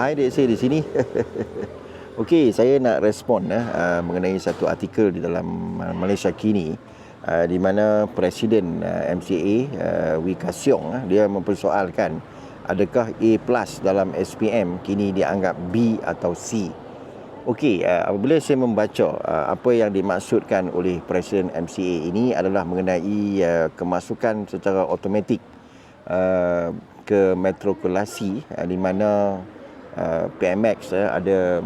Hai dek saya di sini. Okey, saya nak respon eh, uh, mengenai satu artikel di dalam uh, Malaysia kini uh, di mana Presiden uh, MCA uh, Wee Ka Siong uh, dia mempersoalkan adakah A+ dalam SPM kini dianggap B atau C. Okey, uh, apabila saya membaca uh, apa yang dimaksudkan oleh Presiden MCA ini adalah mengenai uh, kemasukan secara automatik uh, ke metrokulasi uh, di mana PMX uh, ada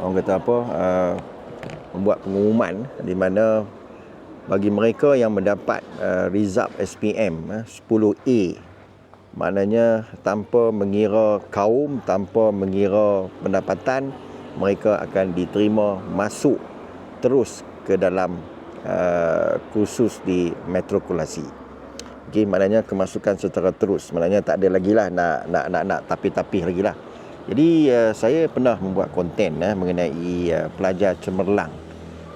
orang kata apa uh, membuat pengumuman di mana bagi mereka yang mendapat uh, result SPM uh, 10A maknanya tanpa mengira kaum tanpa mengira pendapatan mereka akan diterima masuk terus ke dalam uh, kursus di metrokulasi. Okey, maknanya kemasukan secara terus. Maknanya tak ada lagi lah nak nak nak nak tapi-tapi lagi lah. Jadi uh, saya pernah membuat konten uh, mengenai uh, pelajar cemerlang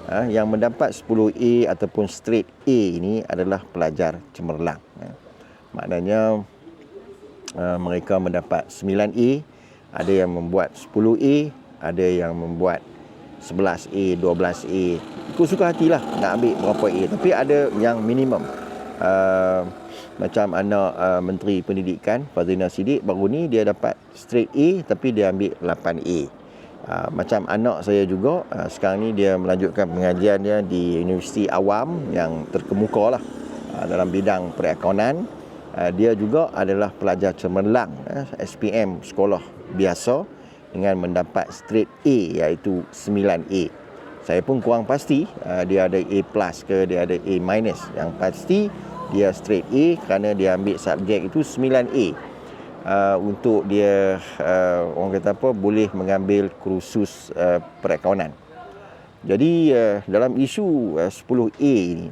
uh, yang mendapat 10A ataupun straight A ini adalah pelajar cemerlang. Uh. Maknanya uh, mereka mendapat 9A, ada yang membuat 10A, ada yang membuat 11A, 12A. Ikut suka hatilah nak ambil berapa A, tapi ada yang minimum. Uh, macam anak uh, Menteri Pendidikan Fazlina Sidik baru ni dia dapat straight A tapi dia ambil 8A. Uh, macam anak saya juga uh, sekarang ni dia melanjutkan pengajian dia di Universiti Awam yang terkemuka lah uh, dalam bidang perekonan. Uh, dia juga adalah pelajar cemerlang uh, SPM sekolah biasa dengan mendapat straight A iaitu 9A. Saya pun kurang pasti uh, dia ada A plus ke dia ada A minus. Yang pasti dia straight A kerana dia ambil subjek itu 9A uh, untuk dia uh, orang kata apa boleh mengambil kursus uh, perekonan. Jadi uh, dalam isu uh, 10A ini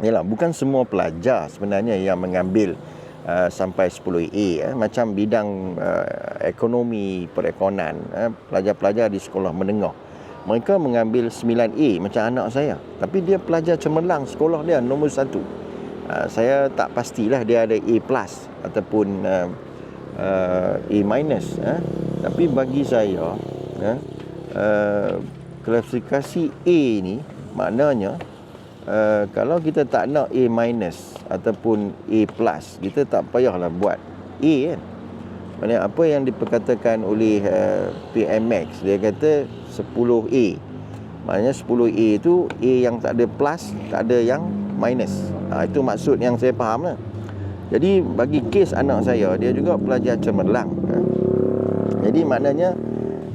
ialah bukan semua pelajar sebenarnya yang mengambil uh, sampai 10A eh. macam bidang uh, ekonomi perekonan uh, pelajar-pelajar di sekolah menengah. Mereka mengambil 9A macam anak saya. Tapi dia pelajar cemerlang sekolah dia nombor satu uh, saya tak pastilah dia ada A plus ataupun uh, uh, A minus uh. tapi bagi saya uh, uh, klasifikasi A ni maknanya uh, kalau kita tak nak A minus ataupun A plus kita tak payahlah buat A kan Maksudnya apa yang diperkatakan oleh uh, PMX dia kata 10A maknanya 10A itu A yang tak ada plus tak ada yang minus. Ha, itu maksud yang saya faham lah. Jadi bagi kes anak saya, dia juga pelajar cemerlang. Ha. Jadi maknanya,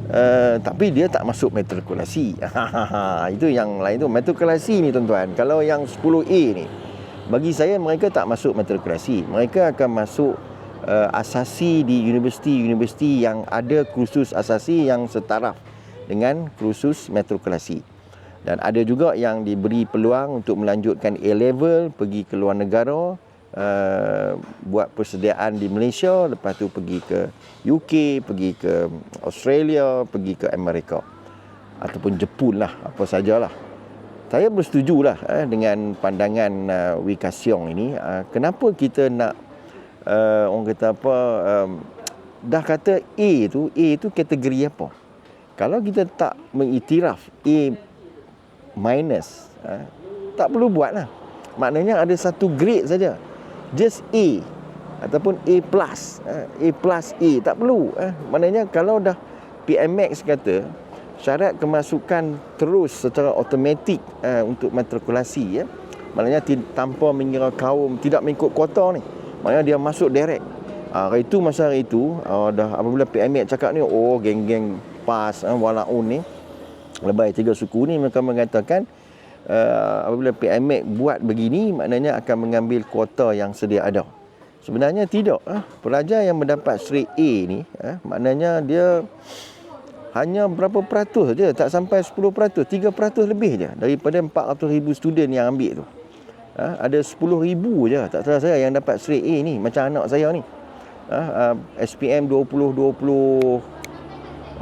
uh, tapi dia tak masuk matrikulasi. itu yang lain tu. Matrikulasi ni tuan-tuan, kalau yang 10A ni, bagi saya mereka tak masuk matrikulasi. Mereka akan masuk uh, asasi di universiti-universiti yang ada kursus asasi yang setaraf dengan kursus matrikulasi dan ada juga yang diberi peluang untuk melanjutkan A level pergi ke luar negara uh, buat persediaan di Malaysia lepas tu pergi ke UK pergi ke Australia pergi ke Amerika. Ataupun Jepun lah apa sajalah. Saya bersetuju lah eh, dengan pandangan uh, Wee Siong ini. Uh, kenapa kita nak uh, orang kata apa um, dah kata A tu A tu kategori apa? Kalau kita tak mengiktiraf A minus ha, tak perlu buat lah. Maknanya ada satu grade saja. Just A ataupun A plus ha, A plus A tak perlu ha. maknanya kalau dah PMX kata syarat kemasukan terus secara automatik ha, untuk matrikulasi ya? Maknanya tanpa mengira kaum tidak mengikut kuota ni. Maknanya dia masuk direct. Ha, hari itu masa hari itu dah apabila PMX cakap ni oh geng-geng PAS walaun ni lebay tiga suku ni mereka mengatakan uh, apabila PMX buat begini maknanya akan mengambil kuota yang sedia ada. Sebenarnya tidak. Eh. Pelajar yang mendapat straight A ni eh, maknanya dia hanya berapa peratus saja, tak sampai 10 peratus, 3 peratus lebih je daripada 400 ribu student yang ambil tu. Eh, ada 10 ribu je, tak salah saya yang dapat straight A ni, macam anak saya ni. Eh, uh, SPM 20-20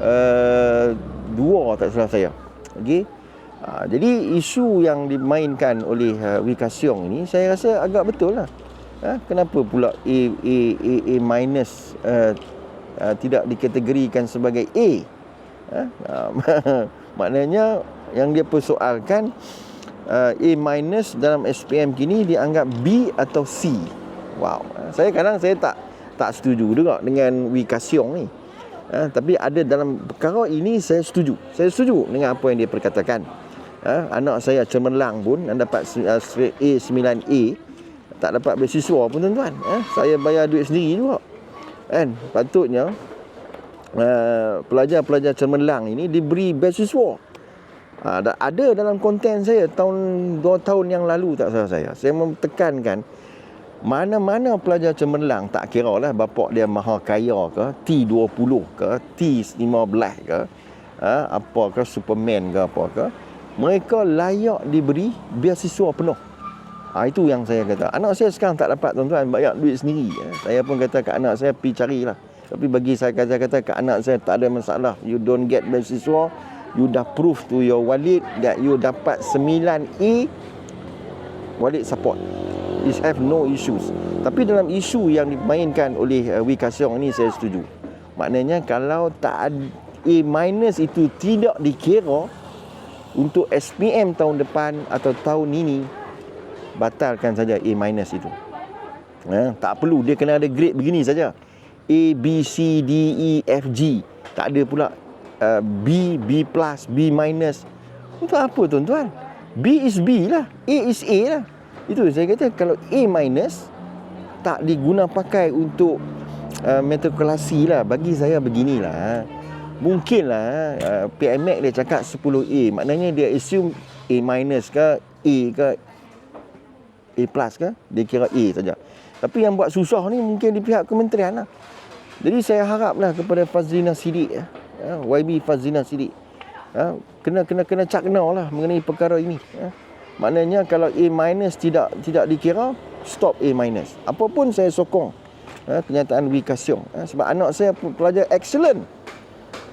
uh, dua tak salah saya. Okey. Ha, jadi isu yang dimainkan oleh uh, Wee Ka Siong ini saya rasa agak betul lah. Ha, kenapa pula A A A, A minus uh, uh, tidak dikategorikan sebagai A. Ha? Uh, maknanya yang dia persoalkan uh, A minus dalam SPM kini dianggap B atau C. Wow. Saya kadang saya tak tak setuju juga dengan Wee Kasyong ni. Uh, tapi ada dalam perkara ini saya setuju. Saya setuju dengan apa yang dia perkatakan. Uh, anak saya cemerlang pun dapat uh, straight A 9A tak dapat beasiswa pun tuan-tuan. Uh, saya bayar duit sendiri juga. Kan? Patutnya uh, pelajar-pelajar cemerlang ini diberi beasiswa. Ha, ada dalam konten saya tahun 2 tahun yang lalu tak salah saya. Saya memtekankan mana-mana pelajar cemerlang tak kira lah bapak dia maha kaya ke, T20 ke, T15 ke, ha, apa ke, Superman ke apa ke. Mereka layak diberi beasiswa penuh. Ha, itu yang saya kata. Anak saya sekarang tak dapat tuan-tuan bayar duit sendiri. Ya. Saya pun kata ke anak saya pergi carilah. Tapi bagi saya kata-kata ke anak saya tak ada masalah. You don't get beasiswa, you dah prove to your walid that you dapat 9E walid support is have no issues tapi dalam isu yang dimainkan oleh uh, Wee Kasyong ni saya setuju maknanya kalau tak A minus itu tidak dikira untuk SPM tahun depan atau tahun ini batalkan saja A minus itu eh, tak perlu dia kena ada grade begini saja A, B, C, D, E, F, G tak ada pula Uh, B, B plus, B minus. Untuk apa tuan-tuan? B is B lah. A is A lah. Itu saya kata kalau A minus tak diguna pakai untuk uh, metakulasi lah. Bagi saya beginilah. Mungkinlah uh, PMX dia cakap 10A. Maknanya dia assume A minus ke A ke A plus ke. Dia kira A saja. Tapi yang buat susah ni mungkin di pihak kementerian lah. Jadi saya haraplah kepada Fazlina Sidik ya ya, YB Fazina Sidik ya, kena kena kena cak kena lah mengenai perkara ini ya. Maknanya kalau A minus tidak tidak dikira stop A minus. Apapun saya sokong ya, kenyataan W Kasyong ya, sebab anak saya pelajar excellent.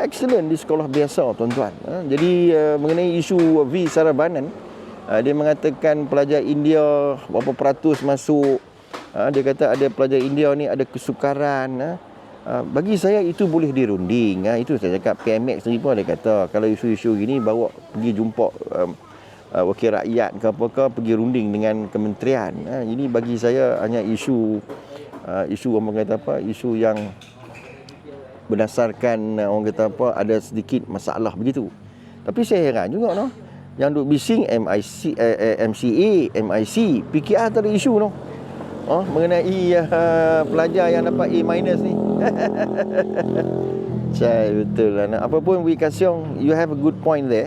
Excellent di sekolah biasa tuan-tuan ya. jadi uh, mengenai isu V Sarabanan uh, dia mengatakan pelajar India berapa peratus masuk uh, dia kata ada pelajar India ni ada kesukaran uh, Ah, bagi saya itu boleh dirunding ha, itu saya cakap PMX sendiri pun ada kata kalau isu-isu gini bawa pergi jumpa um, uh, wakil rakyat ke apa ke pergi runding dengan kementerian. Ha, ini bagi saya hanya isu uh, isu orang kata apa isu yang berdasarkan uh, orang kata apa ada sedikit masalah begitu. Tapi saya heran juga no yang duk bising MIC eh, eh, MCA MIC PKR tak ada isu no oh mengenai uh, pelajar yang dapat A minus ni. Cai betul lah Apa pun Wee Kasyong You have a good point there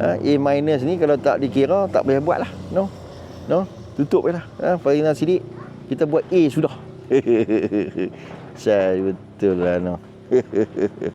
uh, A minus ni kalau tak dikira Tak boleh buat lah. No. No. Tutup je lah. Uh, Farina Sidik Kita buat A sudah. Cai betul lah no